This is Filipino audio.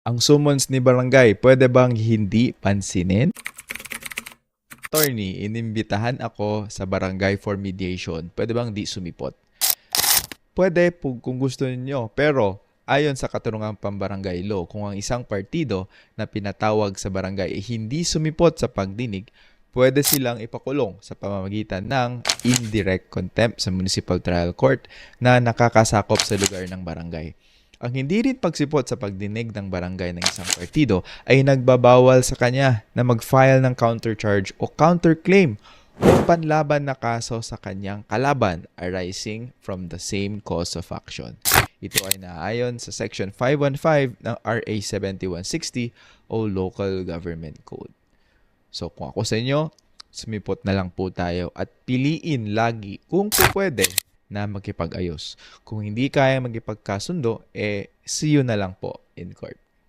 Ang summons ni barangay, pwede bang hindi pansinin? Attorney, inimbitahan ako sa barangay for mediation. Pwede bang di sumipot? Pwede kung gusto ninyo. Pero ayon sa katarungang pambarangay law, kung ang isang partido na pinatawag sa barangay ay hindi sumipot sa pagdinig, pwede silang ipakulong sa pamamagitan ng indirect contempt sa municipal trial court na nakakasakop sa lugar ng barangay. Ang hindi rin pagsipot sa pagdinig ng barangay ng isang partido ay nagbabawal sa kanya na mag-file ng countercharge o counterclaim o panlaban na kaso sa kanyang kalaban arising from the same cause of action. Ito ay naayon sa Section 515 ng RA 7160 o Local Government Code. So kung ako sa inyo, sumipot na lang po tayo at piliin lagi kung po pwede na magkipag-ayos. Kung hindi kaya magkipagkasundo, eh see you na lang po in court.